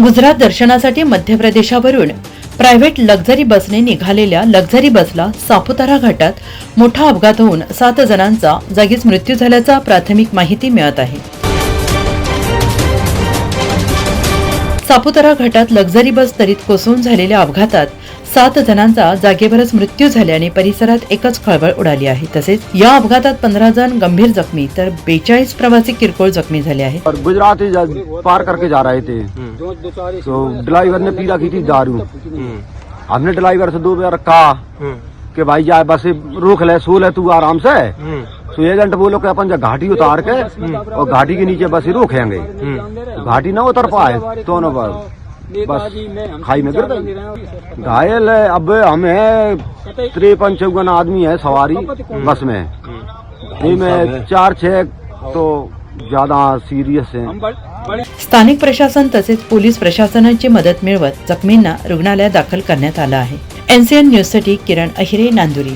गुजरात दर्शनासाठी मध्य प्रदेशावरून private luxury बसने निघालेल्या लक्झरी बसला सापुतारा घाटात मोठा अपघात होऊन सात जणांचा जागीच मृत्यू झाल्याचा प्राथमिक माहिती मिळत आहे. सापुतारा घाटात लक्झरी बस तरीत कोसळून झालेल्या अपघातात सात जणांचा जागेवरच मृत्यू झाल्याने परिसरात एकच खळबळ उडाली आहे. तसेच या अपघातात पंधरा जण गंभीर जखमी तर बेचाळीस प्रवासी किरकोळ जखमी झाले आहेत. और गुजरात ही जा- पार करके जा रहे थे। तो ड्राइवर ने पीला की थी दारू। हमने ड्राइवर से दो बार कहा कि भाई जा बस रोक ले सो ले तू आराम से। तो एजेंट बोलो कि अपन जा घाटी उतार के और घाटी के नीचे बस ही रोकेंगे तो घाटी ना उतर पाए तो ना बस। बस खाई में गिर गई। घायल है अब हमें तिरपन चौवन आदमी है सवारी बस में। इनमें चार छह तो ज़्यादा सीरियस है। स्थानिक प्रशासन तसेच पोलीस प्रशासनाची मदत मिळवत जखमींना रुग्णालयात दाखल करण्यात आलं आहे. एनसीएन न्यूजसाठी किरण अहिरे नांदुरी.